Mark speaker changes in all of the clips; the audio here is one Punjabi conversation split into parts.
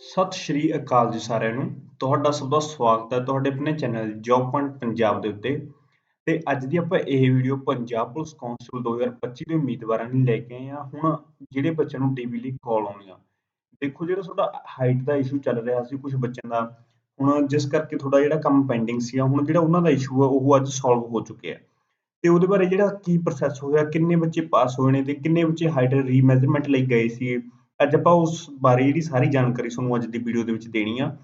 Speaker 1: ਸਤਿ ਸ਼੍ਰੀ ਅਕਾਲ ਜੀ ਸਾਰਿਆਂ ਨੂੰ। ਤੁਹਾਡਾ ਸਭ ਦਾ ਸਵਾਗਤ ਹੈ ਤੁਹਾਡੇ ਆਪਣੇ ਚੈਨਲ ਜੌਬ ਪੁਆਇੰਟ ਪੰਜਾਬ ਦੇ ਉੱਤੇ। ਤੇ ਅੱਜ ਦੀ ਆਪਾਂ ਇਹ ਵੀਡੀਓ ਪੰਜਾਬ ਪੁਲਿਸ ਕਾਂਸਟੇਬਲ 2025 ਦੇ ਉਮੀਦਵਾਰਾਂ ਲਈ ਲੈ ਕੇ ਆਏ ਹਾਂ। ਹੁਣ ਜਿਹੜੇ ਬੱਚਿਆਂ ਨੂੰ ਡੀਬੀ ਲਈ ਕਾਲ ਆਉਣੀ ਆ। ਦੇਖੋ ਜਿਹੜਾ ਤੁਹਾਡਾ ਹਾਈਟ ਦਾ ਇਸ਼ੂ ਚੱਲ ਰਿਹਾ ਸੀ ਕੁਝ ਬੱਚਿਆਂ ਦਾ, ਹੁਣ ਜਿਸ ਕਰਕੇ ਤੁਹਾਡਾ ਜਿਹੜਾ ਕੰਮ ਪੈਂਡਿੰਗ ਸੀ ਹੁਣ ਜਿਹੜਾ ਉਹਨਾਂ ਦਾ ਇਸ਼ੂ ਆ, ਉਹ ਅੱਜ ਸੋਲਵ ਹੋ ਚੁੱਕਿਆ ਹੈ। ਤੇ ਉਹਦੇ ਬਾਰੇ ਜਿਹੜਾ ਕੀ ਪ੍ਰੋਸੈਸ ਹੋਇਆ, ਕਿੰਨੇ ਬੱਚੇ ਪਾਸ ਹੋਏ ਨੇ ਤੇ ਕਿੰਨੇ ਬੱਚੇ ਹਾਈਟ ਰੀਮੈਜ਼ਰਮੈਂਟ ਲਈ ਗਏ ਸੀ ਅੱਜ ਆਪਾਂ ਉਸ ਬਾਰੇ ਜਿਹੜੀ ਸਾਰੀ ਜਾਣਕਾਰੀ ਤੁਹਾਨੂੰ ਅੱਜ ਦੀ ਵੀਡੀਓ ਦੇ ਵਿੱਚ ਦੇਣੀ ਆ।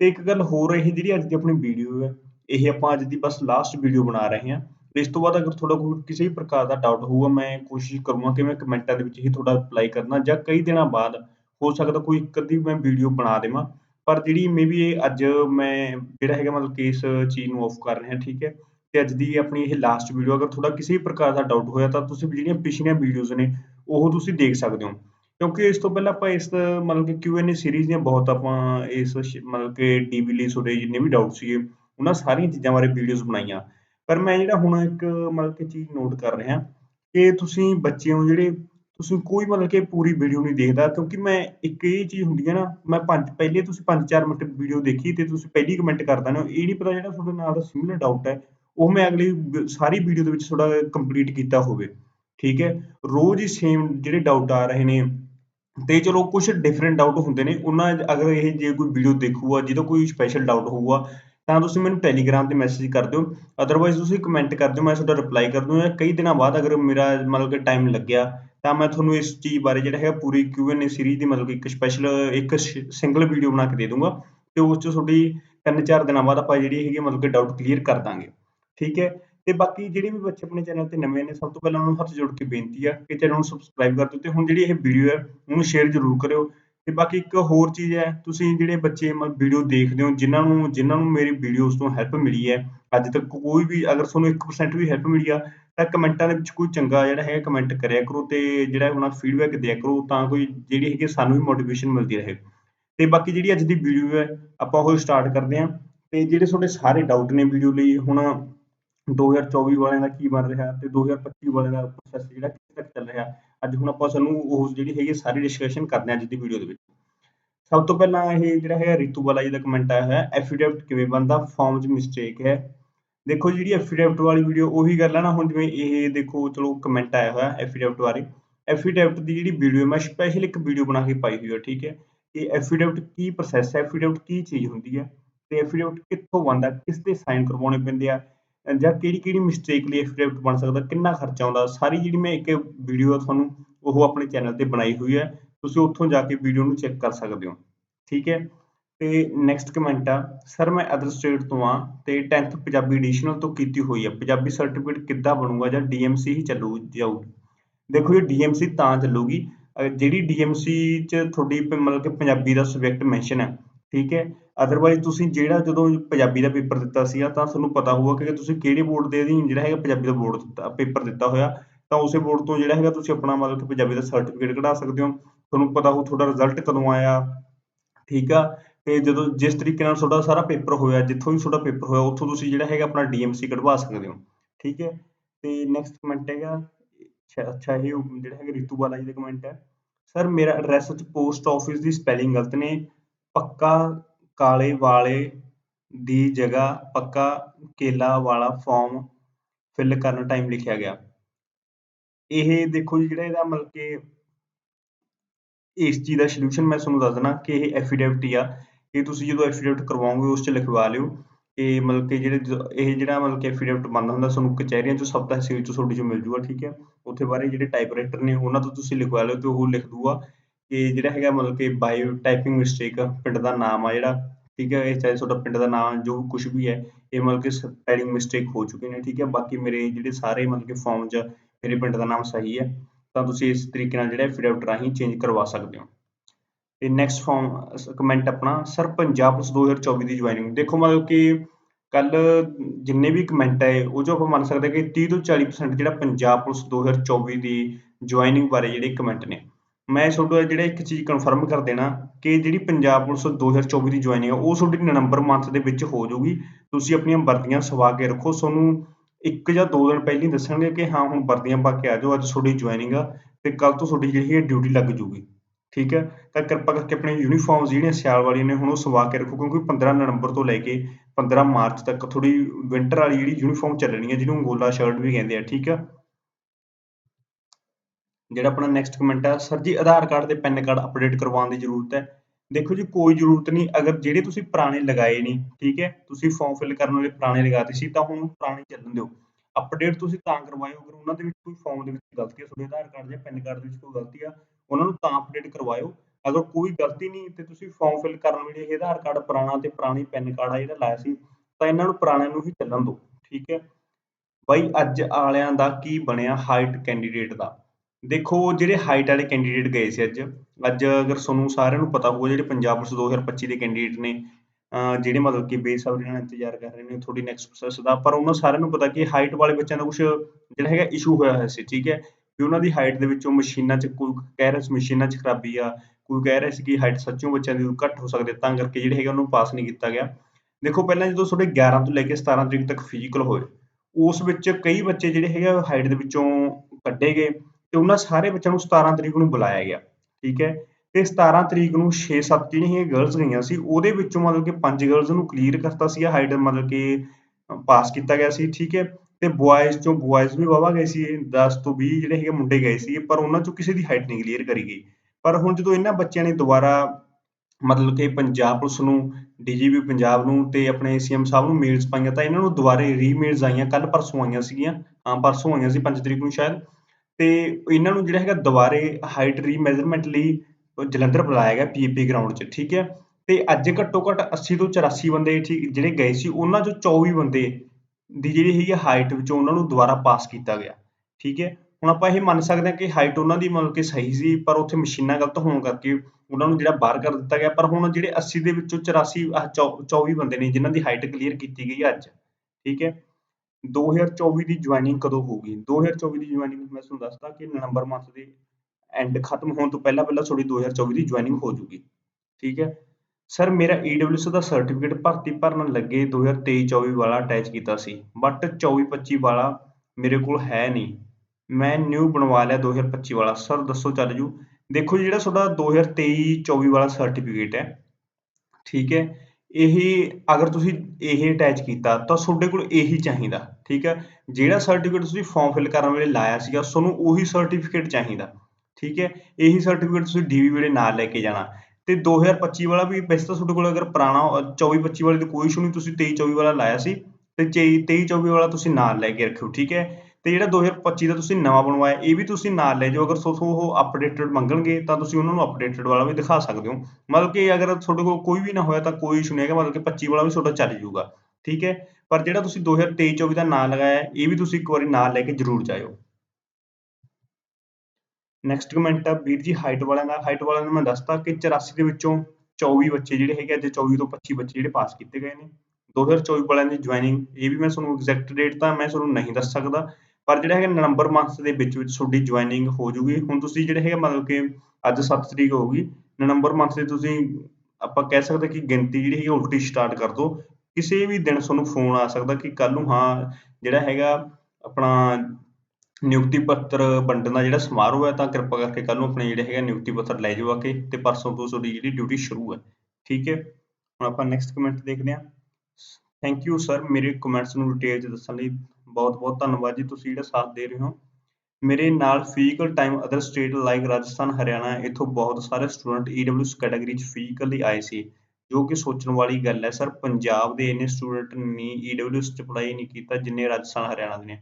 Speaker 1: ਤੇ ਇੱਕ ਗੱਲ ਹੋਰ ਇਹ ਜਿਹੜੀ ਅੱਜ ਦੀ ਆਪਣੀ ਵੀਡੀਓ ਹੈ ਇਹ ਆਪਾਂ ਅੱਜ ਦੀ ਬਸ ਲਾਸਟ ਵੀਡੀਓ ਬਣਾ ਰਹੇ ਹਾਂ ਇਸ ਤੋਂ ਬਾਅਦ ਅਗਰ ਤੁਹਾਡਾ ਕੋਈ ਕਿਸੇ ਵੀ ਪ੍ਰਕਾਰ ਦਾ ਡਾਊਟ ਹੋਊਗਾ, ਮੈਂ ਕੋਸ਼ਿਸ਼ ਕਰੂੰਗਾ ਕਿ ਮੈਂ ਕਮੈਂਟਾਂ ਦੇ ਵਿੱਚ ਹੀ ਤੁਹਾਡਾ ਰਿਪਲਾਈ ਕਰਨਾ ਜਾਂ ਕਈ ਦਿਨਾਂ ਬਾਅਦ ਹੋ ਸਕਦਾ ਕੋਈ ਇੱਕ ਅੱਧੀ ਮੈਂ ਵੀਡੀਓ ਬਣਾ ਦੇਵਾਂ। ਪਰ ਜਿਹੜੀ ਮੇਬੀ ਇਹ ਅੱਜ ਮੈਂ ਜਿਹੜਾ ਹੈਗਾ ਮਤਲਬ ਕਿ ਇਸ ਚੀਜ਼ ਨੂੰ ਆਫ ਕਰ ਰਿਹਾ, ਠੀਕ ਹੈ। ਤੇ ਅੱਜ ਦੀ ਆਪਣੀ ਇਹ ਲਾਸਟ ਵੀਡੀਓ ਅਗਰ ਤੁਹਾਡਾ ਕਿਸੇ ਵੀ ਪ੍ਰਕਾਰ ਦਾ ਡਾਊਟ ਹੋਇਆ ਤਾਂ ਤੁਸੀਂ ਜਿਹੜੀਆਂ ਪਿਛਲੀਆਂ ਵੀਡੀਓਜ਼ ਨੇ, ਉਹ ਤੁਸੀਂ ਦੇਖ ਸਕਦੇ ਹੋ। ਕਿਉਂਕਿ ਇਸ ਤੋਂ ਪਹਿਲਾਂ ਆਪਾਂ ਇਸ, ਮਤਲਬ ਕਿ ਕਿਊ ਐਨ ਏ ਸੀਰੀਜ਼ ਦੀਆਂ ਬਹੁਤ ਆਪਾਂ ਇਸ ਮਤਲਬ ਕਿ ਡੀਵੀ ਲਈ ਤੁਹਾਡੇ ਜਿੰਨੇ ਵੀ ਡਾਊਟ ਸੀਗੇ, ਉਹਨਾਂ ਸਾਰੀਆਂ ਚੀਜ਼ਾਂ ਬਾਰੇ ਵੀਡੀਓਜ਼ ਬਣਾਈਆਂ। ਪਰ ਮੈਂ ਜਿਹੜਾ ਹੁਣ ਇੱਕ, ਮਤਲਬ ਕਿ ਚੀਜ਼ ਨੋਟ ਕਰ ਰਿਹਾ ਕਿ ਤੁਸੀਂ ਬੱਚੇ ਹੋ ਜਿਹੜੇ, ਤੁਸੀਂ ਕੋਈ ਮਤਲਬ ਕਿ ਪੂਰੀ ਵੀਡੀਓ ਨਹੀਂ ਦੇਖਦਾ, ਕਿਉਂਕਿ ਮੈਂ ਇੱਕ ਇਹ ਚੀਜ਼ ਹੁੰਦੀ ਹੈ ਨਾ, ਮੈਂ ਪੰਜ, ਪਹਿਲੇ ਤੁਸੀਂ 5-4 ਮਿੰਟ ਵੀਡੀਓ ਦੇਖੀ ਤੇ ਤੁਸੀਂ ਪਹਿਲੀ ਕਮੈਂਟ ਕਰ ਦਿੰਦੇ ਹੋ, ਇਹ ਨਹੀਂ ਪਤਾ ਜਿਹੜਾ ਤੁਹਾਡੇ ਨਾਲ ਦਾ ਸਿਮਿਲਰ ਡਾਊਟ ਹੈ, ਉਹ ਮੈਂ ਅਗਲੀ ਸਾਰੀ ਵੀਡੀਓ ਦੇ ਵਿੱਚ ਥੋੜਾ ਕੰਪਲੀਟ ਕੀਤਾ ਹੋਵੇ। ਠੀਕ ਹੈ? ਰੋਜ਼ ਹੀ ਸੇਮ ਜਿਹੜੇ ਡਾਊਟ ਆ ਰਹੇ ਨੇ ਤੇ ਚਲੋ ਕੁਝ ਡਿਫਰੈਂਟ ਡਾਊਟ ਹੁੰਦੇ ਨੇ। ਉਹਨਾਂ ਅਗਰ ਇਹ ਜੇ ਕੋਈ ਵੀਡੀਓ ਦੇਖੂਗਾ, ਜਿਹਦਾ ਕੋਈ ਸਪੈਸ਼ਲ ਡਾਊਟ ਹੋਊਗਾ, ਤਾਂ ਤੁਸੀਂ ਮੈਨੂੰ ਟੈਲੀਗ੍ਰਾਮ ਤੇ ਮੈਸੇਜ ਕਰ ਦਿਓ। ਅਦਰਵਾਈਜ਼ ਤੁਸੀਂ ਕਮੈਂਟ ਕਰ ਦਿਓ, ਮੈਂ ਤੁਹਾਡਾ ਰਿਪਲਾਈ ਕਰ ਦੂੰਗਾ ਕਈ ਦਿਨਾਂ ਬਾਅਦ ਅਗਰ ਮੇਰਾ ਮਤਲਬ ਕਿ ਟਾਈਮ ਲੱਗਿਆ, ਤਾਂ ਮੈਂ ਤੁਹਾਨੂੰ ਇਸ ਚੀਜ਼ ਬਾਰੇ ਜਿਹੜਾ ਹੈ ਪੂਰੀ ਕਿਊ ਐਨ ਸੀਰੀਜ਼ ਦੀ ਮਤਲਬ ਕਿ ਇੱਕ ਸਪੈਸ਼ਲ ਇੱਕ ਸਿੰਗਲ ਵੀਡੀਓ ਬਣਾ ਕੇ ਦੇ ਦੂੰਗਾ। ਤੇ ਉਸ ਚ ਤੁਹਾਡੀ ਤਿੰਨ ਚਾਰ ਦਿਨਾਂ ਬਾਅਦ ਆਪਾਂ ਜਿਹੜੀ ਹੈਗੀ ਮਤਲਬ ਕਿ ਡਾਊਟ ਕਲੀਅਰ ਕਰ ਦਾਂਗੇ। ਠੀਕ ਹੈ? ਤੇ ਬਾਕੀ ਜਿਹੜੇ ਵੀ ਬੱਚੇ ਆਪਣੇ ਚੈਨਲ ਤੇ ਨਵੇਂ ਨੇ, ਸਭ ਤੋਂ ਪਹਿਲਾਂ ਉਹਨਾਂ ਨੂੰ ਹੱਥ ਜੋੜ ਕੇ ਬੇਨਤੀ ਆ ਕਿ ਚੈਨਲ ਨੂੰ ਸਬਸਕ੍ਰਾਈਬ ਕਰ ਦਿਓ ਤੇ ਹੁਣ ਜਿਹੜੀ ਇਹ ਵੀਡੀਓ ਹੈ, ਉਹਨੂੰ ਸ਼ੇਅਰ ਜ਼ਰੂਰ ਕਰਿਓ। ਤੇ ਬਾਕੀ ਇੱਕ ਹੋਰ ਚੀਜ਼ ਹੈ, ਤੁਸੀਂ ਜਿਹੜੇ ਬੱਚੇ ਮਤਲਬ ਵੀਡੀਓ ਦੇਖਦੇ ਹੋ, ਜਿਨ੍ਹਾਂ ਨੂੰ ਜਿਨ੍ਹਾਂ ਨੂੰ ਮੇਰੀ ਵੀਡੀਓਜ਼ ਤੋਂ ਹੈਲਪ ਮਿਲੀ ਹੈ, ਅੱਜ ਤੱਕ ਕੋਈ ਵੀ ਅਗਰ ਤੁਹਾਨੂੰ 1% ਵੀ ਹੈਲਪ ਮਿਲੀ ਆ, ਤਾਂ ਕਮੈਂਟਾਂ ਦੇ ਵਿੱਚ ਕੋਈ ਚੰਗਾ ਜਿਹੜਾ ਹੈ ਕਮੈਂਟ ਕਰਿਆ ਕਰੋ ਤੇ ਜਿਹੜਾ ਆਪਣਾ ਫੀਡਬੈਕ ਦਿਆ ਕਰੋ, ਤਾਂ ਕੋਈ ਜਿਹੜੀ ਹੈਗੀ ਸਾਨੂੰ ਵੀ ਮੋਟੀਵੇਸ਼ਨ ਮਿਲਦੀ ਰਹੇ। ਤੇ ਬਾਕੀ ਜਿਹੜੀ ਅੱਜ ਦੀ ਵੀਡੀਓ ਹੈ, ਆਪਾਂ ਉਹ ਸਟਾਰਟ ਕਰਦੇ ਹਾਂ। ਤੇ ਜਿਹੜੇ ਤੁਹਾਡੇ ਸਾਰੇ ਡਾਊਟ ਨੇ ਵੀਡੀਓ ਲਈ, ਹੁਣ 2024 ਵਾਲਿਆਂ ਦਾ ਕੀ ਬਣ ਰਿਹਾ ਤੇ 2025 ਵਾਲਿਆਂ ਦਾ ਪ੍ਰੋਸੈਸ ਜਿਹੜਾ ਕਿੱਥੇ ਤੱਕ ਚੱਲ ਰਿਹਾ। ਅੱਜ ਹੁਣ ਆਪਾਂ ਸਾਨੂੰ ਉਹ ਜਿਹੜੀ ਹੈਗੀ ਸਾਰੀ ਡਿਸਕਸ਼ਨ ਕਰਦੇ ਹਾਂ ਅੱਜ ਦੀ ਵੀਡੀਓ ਦੇ ਵਿੱਚ। ਸਭ ਤੋਂ ਪਹਿਲਾਂ ਇਹ ਜਿਹੜਾ ਹੈ ਰਿਤੂ ਵਾਲਾ ਜੀ ਦਾ ਕਮੈਂਟ ਆਇਆ ਹੈ ਐਫੀਡੇਵਿਟ ਕਿਵੇਂ ਬਣਦਾ ਫਾਰਮ 'ਚ ਮਿਸਟੇਕ ਹੈ। ਦੇਖੋ ਜਿਹੜੀ ਐਫੀਡੇਵਿਟ ਵਾਲੀ ਵੀਡੀਓ ਉਹੀ ਗੱਲ ਹੈ ਨਾ, ਹੁਣ ਜਿਵੇਂ ਇਹ ਦੇਖੋ ਚਲੋ ਕਮੈਂਟ ਆਇਆ ਹੋਇਆ ਐਫੀਡੇਵਿਟ ਬਾਰੇ। ਐਫੀਡੇਵਿਟ ਦੀ ਜਿਹੜੀ ਵੀਡੀਓ ਮੈਂ ਸਪੈਸ਼ਲ ਇੱਕ ਵੀਡੀਓ ਬਣਾ ਕੇ ਪਾਈ ਹੋਈ ਹੈ ਠੀਕ ਹੈ। ਕਿ ਐਫੀਡੇਵਿਟ ਕੀ ਪ੍ਰੋਸੈਸ ਹੈ ਐਫੀਡੇਵਿਟ ਕੀ ਚੀਜ਼ ਹੁੰਦੀ ਹੈ, ਤੇ ਐਫੀਡੇਵਿਟ ਕਿੱਥੋਂ ਬਣਦਾ ਕਿਸ ਤੇ ਸਾਈਨ ਕਰਵਾਉਣੇ ਪੈਂਦੇ ਆ ਜਾਂ ਕਿਹੜੀ ਕਿਹੜੀ ਮਿਸਟੇਕ ਲਈ ਐਫੀਡੇਵਿਟ ਬਣ ਸਕਦਾ, ਕਿੰਨਾ ਖਰਚਾ ਆਉਂਦਾ, ਸਾਰੀ ਜਿਹੜੀ ਮੈਂ ਇੱਕ ਵੀਡੀਓ ਤੁਹਾਨੂੰ ਉਹ ਆਪਣੇ ਚੈਨਲ ਤੇ ਬਣਾਈ ਹੋਈ ਹੈ, ਤੁਸੀਂ ਉੱਥੋਂ ਜਾ ਕੇ ਵੀਡੀਓ ਨੂੰ ਚੈੱਕ ਕਰ ਸਕਦੇ ਹੋ, ਠੀਕ ਹੈ? ਤੇ ਨੈਕਸਟ ਕਮੈਂਟ ਆ ਸਰ ਮੈਂ ਅਦਰ ਸਟੇਟ ਤੋਂ ਆ ਤੇ 10th ਪੰਜਾਬੀ ਐਡੀਸ਼ਨਲ ਤੋਂ ਕੀਤੀ ਹੋਈ ਆ ਪੰਜਾਬੀ ਸਰਟੀਫਿਕੇਟ ਕਿੱਦਾਂ ਬਣੂਗਾ ਜਾਂ ਡੀਐਮਸੀ ਹੀ ਚੱਲੂ ਜਾਊਗੀ? ਦੇਖੋ ਇਹ ਡੀਐਮਸੀ ਤਾਂ ਚੱਲੂਗੀ ਜਿਹੜੀ ਡੀਐਮਸੀ ਚ ਤੁਹਾਡੀ ਮਤਲਬ ਕਿ ਪੰਜਾਬੀ ਦਾ ਸਬਜੈਕਟ ਮੈਂਸ਼ਨ ਹੈ ਠੀਕ ਹੈ? ਅਦਰਵਾਈਜ਼ ਤੁਸੀਂ ਜਿਹੜਾ ਜਦੋਂ ਪੰਜਾਬੀ ਦਾ ਪੇਪਰ ਦਿੱਤਾ ਸੀਗਾ ਤਾਂ ਤੁਹਾਨੂੰ ਪਤਾ ਹੋਊਗਾ ਕਿ ਤੁਸੀਂ ਕਿਹੜੇ ਬੋਰਡ ਦੇ ਅਧੀਨ ਜਿਹੜਾ ਹੈਗਾ ਪੰਜਾਬੀ ਦਾ ਬੋਰਡ ਦਿੱਤਾ, ਪੇਪਰ ਦਿੱਤਾ ਹੋਇਆ। ਤਾਂ ਉਸੇ ਬੋਰਡ ਤੋਂ ਜਿਹੜਾ ਹੈਗਾ ਤੁਸੀਂ ਆਪਣਾ ਮਤਲਬ ਕਿ ਪੰਜਾਬੀ ਦਾ ਸਰਟੀਫਿਕੇਟ ਕਢਾ ਸਕਦੇ ਹੋ। ਤੁਹਾਨੂੰ ਪਤਾ ਹੋ ਤੁਹਾਡਾ ਰਿਜ਼ਲਟ ਕਦੋਂ ਆਇਆ, ਠੀਕ ਆ? ਤੇ ਜਦੋਂ ਜਿਸ ਤਰੀਕੇ ਨਾਲ ਤੁਹਾਡਾ ਸਾਰਾ ਪੇਪਰ ਹੋਇਆ, ਜਿੱਥੋਂ ਵੀ ਤੁਹਾਡਾ ਪੇਪਰ ਹੋਇਆ, ਉੱਥੋਂ ਤੁਸੀਂ ਜਿਹੜਾ ਹੈਗਾ ਆਪਣਾ ਡੀਐਮਸੀ ਕਢਵਾ ਸਕਦੇ ਹੋ। ਠੀਕ ਹੈ? ਤੇ ਨੈਕਸਟ ਕਮੈਂਟ ਹੈਗਾ, ਅੱਛਾ ਇਹ ਜਿਹੜਾ ਹੈਗਾ ਰੀਤੂ ਬਾਲਾ ਜੀ ਦਾ ਕਮੈਂਟ ਹੈ। ਸਰ ਮੇਰਾ ਐਡਰੈਸ ਵਿੱਚ ਪੋਸਟ ਆਫਿਸ ਦੀ ਸਪੈਲਿੰਗ ਗਲਤ ਨੇ। ਪੱਕਾ ਕਾਲੇ ਵਾਲੇ ਦੀ ਜਗ੍ਹਾ, ਪੱਕਾ ਕੇਲਾ ਵਾਲਾ ਫਾਰਮ ਫਿਲ ਕਰਨ ਟਾਈਮ ਲਿਖਿਆ ਗਿਆ। ਇਹ ਦੇਖੋ ਜੀ ਜਿਹੜਾ ਇਹਦਾ ਮਤਲਬ ਕਿ ਇਸ ਚੀਜ਼ ਦਾ ਸੋਲੂਸ਼ਨ ਮੈਂ ਤੁਹਾਨੂੰ ਦੱਸ ਦਿੰਦਾ ਕਿ ਇਹ ਐਫੀਡੇਵਿਟ ਆ। ਕਿ ਤੁਸੀਂ ਜਦੋਂ ਐਫੀਡੇਵਿਟ ਕਰਵਾਓਗੇ, ਉਸ 'ਚ ਲਿਖਵਾ ਲਿਓ ਕਿ ਮਤਲਬ ਕਿ ਜਿਹੜੇ ਇਹ ਜਿਹੜਾ ਮਤਲਬ ਕਿ ਐਫੀਡੇਵਿਟ ਬਣਦਾ ਹੁੰਦਾ, ਤੁਹਾਨੂੰ ਕਚਹਿਰੀਆਂ 'ਚੋਂ ਸਭ ਤਹਿਸੀਲ 'ਚੋਂ ਤੁਹਾਡੀ 'ਚੋਂ ਮਿਲ ਜੂਗਾ, ਠੀਕ ਹੈ? ਉੱਥੇ ਬਾਰੇ ਜਿਹੜੇ ਟਾਈਪਰਾਈਟਰ ਨੇ, ਉਹਨਾਂ ਤੋਂ ਤੁਸੀਂ ਲਿਖਵਾ ਲਿਓ ਤੇ ਉਹ ਲਿਖ ਦੂਗਾ। ਕਿ ਜਿਹੜਾ ਹੈਗਾ ਮਤਲਬ ਕਿ ਬਾਇਓ ਟਾਈਪਿੰਗ ਮਿਸਟੇਕ ਪਿੰਡ ਦਾ ਨਾਮ ਆ ਜਿਹੜਾ, ਠੀਕ ਹੈ, ਇਹ ਚਾਹੇ ਤੁਹਾਡਾ ਪਿੰਡ ਦਾ ਨਾਮ, ਜੋ ਕੁਝ ਵੀ ਹੈ, ਇਹ ਮਤਲਬ ਕਿ ਸਪੈਲਿੰਗ ਮਿਸਟੇਕ ਹੋ ਚੁੱਕੇ ਨੇ, ਠੀਕ ਹੈ। ਬਾਕੀ ਮੇਰੇ ਜਿਹੜੇ ਸਾਰੇ ਮਤਲਬ ਕਿ ਫਾਰਮ 'ਚ ਮੇਰੇ ਪਿੰਡ ਦਾ ਨਾਮ ਸਹੀ ਹੈ, ਤਾਂ ਤੁਸੀਂ ਇਸ ਤਰੀਕੇ ਨਾਲ ਜਿਹੜਾ ਐਫੀਡੇਵਿਟ ਰਾਹੀਂ ਚੇਂਜ ਕਰਵਾ ਸਕਦੇ ਹੋ। ਤੇ ਨੈਕਸਟ ਫਾਰਮ ਕਮੈਂਟ ਆਪਣਾ ਸਰ ਪੰਜਾਬ ਪੁਲਿਸ 2024 ਦੀ ਜੁਆਇਨਿੰਗ ਦੇਖੋ ਮਤਲਬ ਕਿ ਕੱਲ ਜਿੰਨੇ ਵੀ ਕਮੈਂਟ ਆਏ, ਉਹ ਜੋ ਆਪਾਂ ਮੰਨ ਸਕਦੇ ਕਿ 30 ਤੋਂ 40% ਜਿਹੜਾ ਪੰਜਾਬ ਪੁਲਿਸ 2024 ਦੀ ਜੁਆਇਨਿੰਗ ਬਾਰੇ ਜਿਹੜੇ ਕਮੈਂਟ ਨੇ ਮੈਂ ਤੁਹਾਡਾ ਜਿਹੜਾ ਇੱਕ ਚੀਜ਼ ਕਨਫਰਮ ਕਰ ਦੇਣਾ ਕਿ ਜਿਹੜੀ ਪੰਜਾਬ ਪੁਲਿਸ 2024 ਦੀ ਜੁਆਇਨਿੰਗ ਆ ਉਹ ਤੁਹਾਡੀ ਨਵੰਬਰ ਮੰਥ ਦੇ ਵਿੱਚ ਹੋ ਜਾਊਗੀ। ਤੁਸੀਂ ਆਪਣੀਆਂ ਵਰਦੀਆਂ ਸਵਾ ਕੇ ਰੱਖੋ। ਤੁਹਾਨੂੰ ਇੱਕ ਜਾਂ ਦੋ ਦਿਨ ਪਹਿਲਾਂ ਦੱਸਣਗੇ ਕਿ ਹਾਂ, ਹੁਣ ਵਰਦੀਆਂ ਪਾ ਕੇ ਆ ਜਾਓ, ਅੱਜ ਤੁਹਾਡੀ ਜੁਆਇਨਿੰਗ ਆ ਤੇ ਕੱਲ ਤੋਂ ਤੁਹਾਡੀ ਜਿਹੜੀ ਹੈ ਡਿਊਟੀ ਲੱਗ ਜੂਗੀ ਠੀਕ ਹੈ? ਤਾਂ ਕਿਰਪਾ ਕਰਕੇ ਆਪਣੇ ਯੂਨੀਫਾਰਮਸ ਜਿਹੜੀਆਂ ਸਿਆਲ ਵਾਲੀਆਂ ਨੇ, ਹੁਣ ਉਹ ਸਵਾ ਕੇ ਰੱਖੋ, ਕਿਉਂਕਿ 15 ਨਵੰਬਰ ਤੋਂ ਲੈ ਕੇ 15 ਮਾਰਚ ਤੱਕ ਥੋੜੀ ਵਿੰਟਰ ਵਾਲੀ ਜਿਹੜੀ ਯੂਨੀਫਾਰਮ ਚੱਲਣੀ ਹੈ, ਜਿਹਨੂੰ ਅੰਗੋਲਾ ਸ਼ਰਟ ਵੀ ਕਹਿੰਦੇ ਆ, ਠੀਕ ਆ ਜਿਹੜਾ ਆਪਣਾ ਨੈਕਸਟ ਕਮੈਂਟ ਹੈ ਸਰ ਜੀ, ਆਧਾਰ ਕਾਰਡ ਤੇ ਪੈਨ ਕਾਰਡ ਅਪਡੇਟ ਕਰਵਾਉਣ ਦੀ ਜ਼ਰੂਰਤ ਹੈ। ਦੇਖੋ ਜੀ, ਕੋਈ ਜ਼ਰੂਰਤ ਨਹੀਂ, ਅਗਰ ਜਿਹੜੇ ਤੁਸੀਂ ਪੁਰਾਣੇ ਲਗਾਏ ਨਹੀਂ, ਠੀਕ ਹੈ, ਤੁਸੀਂ ਫਾਰਮ ਫਿਲ ਕਰਨ ਵਾਲੇ ਪੁਰਾਣੇ ਲਗਾਤੇ ਸੀ, ਤਾਂ ਹੁਣ ਪੁਰਾਣੇ ਚੱਲਣ ਦਿਓ। ਅਪਡੇਟ ਤੁਸੀਂ ਤਾਂ ਕਰਵਾਇਓ ਅਗਰ ਉਹਨਾਂ ਦੇ ਵਿੱਚ ਕੋਈ ਫਾਰਮ ਦੇ ਵਿੱਚ ਗਲਤੀ ਹੈ ਤੁਹਾਡੇ ਆਧਾਰ ਕਾਰਡ ਜਾਂ ਪੈਨ ਕਾਰਡ ਦੇ ਵਿੱਚ ਕੋਈ ਗਲਤੀ ਆ, ਉਹਨਾਂ ਨੂੰ ਤਾਂ ਅਪਡੇਟ ਕਰਵਾਇਓ। ਅਗਰ ਕੋਈ ਗਲਤੀ ਨਹੀਂ ਤੇ ਤੁਸੀਂ ਫਾਰਮ ਫਿਲ ਕਰਨ ਵੇਲੇ ਇਹ ਆਧਾਰ ਕਾਰਡ ਪੁਰਾਣਾ ਤੇ ਪੁਰਾਣੀ ਪੈਨ ਕਾਰਡ ਆ ਜਿਹੜਾ ਲਾਇਆ ਸੀ, ਤਾਂ ਇਹਨਾਂ ਨੂੰ ਪੁਰਾਣਿਆਂ ਨੂੰ ਹੀ ਚੱਲਣ ਦਿਓ, ਠੀਕ ਹੈ। ਬਾਈ, ਅੱਜ ਵਾਲਿਆਂ ਦਾ ਕੀ ਬਣਿਆ ਹਾਈਟ ਕੈਂਡੀਡੇਟ ਦਾ? ਦੇਖੋ, ਜਿਹੜੇ ਹਾਈਟ ਵਾਲੇ ਕੈਂਡੀਡੇਟ ਗਏ ਸੀ ਅੱਜ ਅੱਜ ਅਗਰ ਤੁਹਾਨੂੰ ਸਾਰਿਆਂ ਨੂੰ ਪਤਾ ਹੋਊਗਾ, ਜਿਹੜੇ ਪੰਜਾਬ ਪੁਲਿਸ 2025 ਦੇ ਕੈਂਡੀਡੇਟ ਨੇ ਜਿਹੜੇ ਮਤਲਬ ਕਿ ਬੇਸਬਰੀ ਨਾਲ ਇੰਤਜ਼ਾਰ ਕਰ ਰਹੇ ਨੇ, ਤੁਹਾਡੀ ਨੈਕਸਟ ਪ੍ਰੋਸੈਸ ਦਾ, ਪਰ ਉਹਨਾਂ ਸਾਰਿਆਂ ਨੂੰ ਪਤਾ ਕਿ ਹਾਈਟ ਵਾਲੇ ਬੱਚਿਆਂ ਦਾ ਕੁਝ ਜਿਹੜਾ ਹੈਗਾ ਇਸ਼ੂ ਹੋਇਆ ਹੋਇਆ ਸੀ, ਠੀਕ ਹੈ? ਵੀ ਉਹਨਾਂ ਦੀ ਹਾਈਟ ਦੇ ਵਿੱਚੋਂ ਮਸ਼ੀਨਾਂ 'ਚ ਕੋਈ ਕਹਿ ਰਿਹਾ ਸੀ ਮਸ਼ੀਨਾਂ 'ਚ ਖਰਾਬੀ ਆ, ਕੋਈ ਕਹਿ ਰਿਹਾ ਸੀ ਕਿ ਹਾਈਟ ਸੱਚੋਂ ਬੱਚਿਆਂ ਦੀ ਘੱਟ ਹੋ ਸਕਦੀ ਤਾਂ ਕਰਕੇ ਜਿਹੜੇ ਹੈਗਾ ਉਹਨੂੰ ਪਾਸ ਨਹੀਂ ਕੀਤਾ ਗਿਆ। ਦੇਖੋ, ਪਹਿਲਾਂ ਜਦੋਂ ਤੁਹਾਡੇ 11 ਤੋਂ ਲੈ ਕੇ 17 ਤਰੀਕ ਤੱਕ ਫਿਜ਼ੀਕਲ ਹੋਏ, ਉਸ ਵਿੱਚ ਕਈ ਬੱਚੇ ਜਿਹੜੇ ਹੈਗੇ ਹਾਈਟ ਦੇ ਵਿੱਚੋਂ ਕੱਢੇ ਗਏ। ਤੇ ਉਹਨਾਂ ਸਾਰੇ ਬੱਚਿਆਂ ਨੂੰ 17 ਤਰੀਕ ਨੂੰ ਬੁਲਾਇਆ ਗਿਆ, ਠੀਕ ਹੈ? ਤੇ 17 ਤਰੀਕ ਨੂੰ 6-7 ਜਿਹੜੀਆਂ ਗਰਲਸ ਗਈਆਂ ਸੀ, ਉਹਦੇ ਵਿੱਚੋਂ ਮਤਲਬ ਕਿ 5 ਗਰਲਸ ਨੂੰ ਕਲੀਅਰ ਕਰਤਾ ਸੀ ਹਾਈਟ ਮਤਲਬ ਕਿ ਪਾਸ ਕੀਤਾ ਗਿਆ ਸੀ, ਠੀਕ ਹੈ? ਤੇ ਬੁਆਇਜ਼ ਚੋਂ ਬੁਆਇਜ਼ ਵੀ ਵਾਵਾ ਗਏ ਸੀ 10 ਤੋਂ 20 ਜਿਹੜੇ ਹੈਗੇ ਮੁੰਡੇ ਗਏ ਸੀ, ਪਰ ਉਹਨਾਂ ਚੋਂ ਕਿਸੇ ਦੀ ਹਾਈਟ ਨਹੀਂ ਕਲੀਅਰ ਕਰੀ ਗਈ। ਪਰ ਹੁਣ ਜਦੋਂ ਇਹਨਾਂ ਬੱਚਿਆਂ ਨੇ ਦੁਬਾਰਾ ਮਤਲਬ ਕਿ ਪੰਜਾਬ ਪੁਲਿਸ ਨੂੰ ਡੀਜੀਪੀ ਪੰਜਾਬ ਨੂੰ ਤੇ ਆਪਣੇ ਸੀਐਮ ਸਾਹਿਬ ਨੂੰ ਮੇਲਸ ਪਾਈਆਂ, ਤਾਂ ਇਹਨਾਂ ਨੂੰ ਦੁਬਾਰੇ ਰੀਮੇਲਸ ਆਈਆਂ ਕੱਲ ਪਰਸੋਂ ਆਈਆਂ ਸੀਗੀਆਂ, ਹਾਂ, ਪਰਸੋਂ ਆਈਆਂ ਸੀ 5 ਤਰੀਕ ਨੂੰ ਸ਼ਾਇਦ। ਤੇ ਇਹਨਾਂ ਨੂੰ ਜਿਹੜਾ ਹੈਗਾ ਦੁਬਾਰੇ ਹਾਈਟ ਰੀਮੈਜ਼ਰਮੈਂਟ ਲਈ ਜਲੰਧਰ ਬੁਲਾਇਆ ਗਿਆ ਪੀਏਪੀ ਗਰਾਊਂਡ 'ਚ, ਠੀਕ ਹੈ? ਤੇ ਅੱਜ ਘੱਟੋ ਘੱਟ 80 ਤੋਂ 84 ਬੰਦੇ ਠੀਕ ਜਿਹੜੇ ਗਏ ਸੀ, ਉਹਨਾਂ ਚੋਂ 24 ਬੰਦੇ ਦੀ ਜਿਹੜੀ ਹੈਗੀ ਹਾਈਟ ਵਿੱਚੋਂ ਉਹਨਾਂ ਨੂੰ ਦੁਬਾਰਾ ਪਾਸ ਕੀਤਾ ਗਿਆ, ਠੀਕ ਹੈ? ਹੁਣ ਆਪਾਂ ਇਹ ਮੰਨ ਸਕਦੇ ਹਾਂ ਕਿ ਹਾਈਟ ਉਹਨਾਂ ਦੀ ਮਤਲਬ ਕਿ ਸਹੀ ਸੀ, ਪਰ ਉੱਥੇ ਮਸ਼ੀਨਾਂ ਗਲਤ ਹੋਣ ਕਰਕੇ ਉਹਨਾਂ ਨੂੰ ਜਿਹੜਾ ਬਾਹਰ ਕਰ ਦਿੱਤਾ ਗਿਆ, ਪਰ ਹੁਣ ਜਿਹੜੇ 80 ਦੇ ਵਿੱਚੋਂ 84 24 ਬੰਦੇ ਨੇ ਜਿਨ੍ਹਾਂ ਦੀ ਹਾਈਟ ਕਲੀਅਰ ਕੀਤੀ ਗਈ ਅੱਜ, ਠੀਕ ਹੈ? 2024 ਦੀ ਜੁਆਇਨਿੰਗ ਕਦੋਂ ਹੋਊਗੀ? 2024 ਦੀ ਜੁਆਇਨਿੰਗ ਮੈਂ ਤੁਹਾਨੂੰ ਦੱਸਦਾ ਕਿ ਨਵੰਬਰ ਮੰਥ ਦੇ ਐਂਡ ਖਤਮ ਹੋਣ ਤੋਂ ਪਹਿਲਾਂ ਪਹਿਲਾਂ ਤੁਹਾਡੀ 2024 ਦੀ ਜੁਆਇਨਿੰਗ ਹੋ ਜੂਗੀ ਠੀਕ ਹੈ? ਸਰ ਮੇਰਾ ਈਡਬਲਯੂਐਸ ਦਾ ਸਰਟੀਫਿਕੇਟ ਭਰਤੀ ਭਰਨ ਲੱਗੇ 2023-24 ਵਾਲਾ ਅਟੈਚ ਕੀਤਾ ਸੀ ਬਟ 24-25 ਵਾਲਾ ਮੇਰੇ ਕੋਲ ਹੈ ਨਹੀਂ। ਮੈਂ ਨਿਊ ਬਣਵਾ ਲਿਆ 2025 ਵਾਲਾ। ਸਰ ਦੱਸੋ ਚੱਲ ਜੂ। ਦੇਖੋ ਜਿਹੜਾ ਤੁਹਾਡਾ 2023-24 ਵਾਲਾ ਸਰਟੀਫਿਕੇਟ ਹੈ, ਠੀਕ ਹੈ? ਇਹ ਅਗਰ ਤੁਸੀਂ ਇਹ ਅਟੈਚ ਕੀਤਾ ਤਾਂ ਤੁਹਾਡੇ ਕੋਲ ਇਹੀ ਚਾਹੀਦਾ, ਠੀਕ ਹੈ? ਜਿਹੜਾ ਸਰਟੀਫਿਕੇਟ ਤੁਸੀਂ ਫਾਰਮ ਫਿਲ ਕਰਨ ਵੇਲੇ ਲਾਇਆ ਸੀਗਾ, ਤੁਹਾਨੂੰ ਉਹੀ ਸਰਟੀਫਿਕੇਟ ਚਾਹੀਦਾ, ਠੀਕ ਹੈ? ਇਹੀ ਸਰਟੀਫਿਕੇਟ ਤੁਸੀਂ ਡੀਵੀ ਵੇਲੇ ਨਾਲ ਲੈ ਕੇ ਜਾਣਾ। ਤੇ 2025 ਵਾਲਾ ਵੀ ਵੈਸੇ ਤਾਂ ਤੁਹਾਡੇ ਕੋਲ ਅਗਰ ਪੁਰਾਣਾ 24 25 ਵਾਲੇ ਦੀ ਕੋਈ ਇਸ਼ੂ ਨਹੀਂ, ਤੁਸੀਂ 23 24 ਵਾਲਾ ਲਾਇਆ ਸੀ, ਤੇ 23 24 ਵਾਲਾ ਤੁਸੀਂ ਨਾਲ ਲੈ ਕੇ ਰੱਖਿਓ, ਠੀਕ ਹੈ? ਤੇ ਜਿਹੜਾ 2025 ਦਾ ਤੁਸੀਂ ਨਵਾਂ ਬਣਵਾਇਆ, ਇਹ ਵੀ ਤੁਸੀਂ ਨਾਲ ਲੈ ਜਾਓ। ਅਗਰ ਤੁਹਾਨੂੰ ਉਹ ਅਪਡੇਟਡ ਮੰਗਣਗੇ, ਤਾਂ ਤੁਸੀਂ ਉਹਨਾਂ ਨੂੰ ਅਪਡੇਟਡ ਵਾਲਾ ਵੀ ਦਿਖਾ ਸਕਦੇ ਹੋ। ਮਤਲਬ ਕਿ ਅਗਰ ਤੁਹਾਡੇ ਕੋਲ ਕੋਈ ਵੀ ਨਾ ਹੋਇਆ, ਤਾਂ ਕੋਈ ਇਸ਼ੂ ਨਹੀਂ ਹੈਗਾ, ਮਤਲਬ ਕਿ 25 ਵਾਲਾ ਵੀ ਤੁਹਾਡਾ ਚੱਲ ਜਾਊਗਾ। ਠੀਕ ਹੈ? ਪਰ ਜਿਹੜਾ ਤੁਸੀਂ 2023 24 ਦਾ ਨਾਂ ਲਗਾਇਆ, ਇਹ ਵੀ ਤੁਸੀਂ ਇੱਕ ਵਾਰੀ ਨਾਲ ਲੈ ਕੇ ਜ਼ਰੂਰ ਜਾਇਓ। ਨੈਕਸਟ ਕਮੈਂਟ ਆ, ਵੀਰ ਜੀ ਹਾਈਟ ਵਾਲਿਆਂ ਦਾ ਹਾਈਟ ਵਾਲਿਆਂ ਨੂੰ ਮੈਂ ਦੱਸਤਾ ਕਿ 84 ਦੇ ਵਿੱਚੋਂ 24 ਬੱਚੇ ਜਿਹੜੇ ਹੈਗੇ ਅੱਜ 24 ਤੋਂ 25 ਬੱਚੇ ਜਿਹੜੇ ਪਾਸ ਕੀਤੇ ਗਏ ਨੇ। 2024 ਵਾਲਿਆਂ ਦੀ ਜੁਆਇਨਿੰਗ ਇਹ ਵੀ ਮੈਂ ਤੁਹਾਨੂੰ ਐਗਜ਼ੈਕਟ ਡੇਟ ਤਾਂ ਮੈਂ ਤੁਹਾਨੂੰ ਨਹੀਂ ਦੱਸ ਸਕਦਾ। ਪਰ ਜਿਹੜਾ ਹੈਗਾ ਨਵੰਬਰ ਮੰਥ ਦੇ ਵਿੱਚ ਵਿੱਚ ਤੁਹਾਡੀ ਜੁਆਇਨਿੰਗ ਹੋ ਜੂਗੀ। ਹੁਣ ਤੁਸੀਂ ਜਿਹੜੇ ਹੈਗੇ ਮਤਲਬ ਕਿ ਅੱਜ 7 ਤਰੀਕ ਹੋਊਗੀ ਨਵੰਬਰ ਮੰਥ ਦੇ ਤੁਸੀਂ ਆਪਾਂ ਕਹਿ ਸਕਦੇ ਕਿ ਗਿਣਤੀ ਜਿਹੜੀ ਹੈਗੀ ਉਲਟੀ ਸਟਾਰਟ ਕਰ ਦਿਓ। ਕਿਸੇ ਵੀ ਦਿਨ ਤੁਹਾਨੂੰ ਫੋਨ ਆ ਸਕਦਾ ਕਿ ਕੱਲ ਨੂੰ ਹਾਂ, ਜਿਹੜਾ ਹੈਗਾ ਆਪਣਾ ਨਿਯੁਕਤੀ ਪੱਤਰ ਵੰਡਣ ਦਾ ਜਿਹੜਾ ਸਮਾਰੋਹ ਹੈ ਤਾਂ ਕਿਰਪਾ ਕਰਕੇ ਕੱਲ ਨੂੰ ਆਪਣੇ ਜਿਹੜੇ ਹੈਗਾ ਨਿਯੁਕਤੀ ਪੱਤਰ ਲੈ ਜਾਓ ਆ ਕੇ ਤੇ ਪਰਸੋਂ ਤੋਂ ਤੁਹਾਡੀ ਜਿਹੜੀ ਡਿਊਟੀ ਸ਼ੁਰੂ ਹੈ। ਠੀਕ ਹੈ? ਹੁਣ ਆਪਾਂ ਨੈਕਸਟ ਕਮੈਂਟ ਦੇਖਦੇ ਹਾਂ। ਥੈਂਕ ਯੂ ਸਰ ਮੇਰੇ ਕਮੈਂਟਸ ਨੂੰ ਡਿਟੇਲ 'ਚ ਦੱਸਣ ਲਈ ਬਹੁਤ ਬਹੁਤ ਧੰਨਵਾਦ ਜੀ ਤੁਸੀਂ ਜਿਹੜਾ ਸਾਥ ਦੇ ਰਹੇ ਹੋ। ਮੇਰੇ ਨਾਲ physical time other state like Rajasthan, Haryana ਇਥੋਂ ਬਹੁਤ ਸਾਰੇ ਸਟੂਡੈਂਟ ਈਡਬਲਯੂਐਸ ਕੈਟਾਗਰੀ 'ਚ ਫਿਜ਼ੀਕਲ ਲਈ ਆਏ ਸੀ, ਜੋ ਕਿ ਸੋਚਣ ਵਾਲੀ ਗੱਲ ਹੈ, ਸਰ ਪੰਜਾਬ ਦੇ ਇੰਨੇ ਸਟੂਡੈਂਟ ਨੇ ਈਡਬਲਯੂਐਸ 'ਚ ਪੜ੍ਹਾਈ ਨਹੀਂ ਕੀਤਾ ਜਿੰਨੇ ਰਾਜਸਥਾਨ, ਹਰਿਆਣਾ ਦੇ ਨੇ।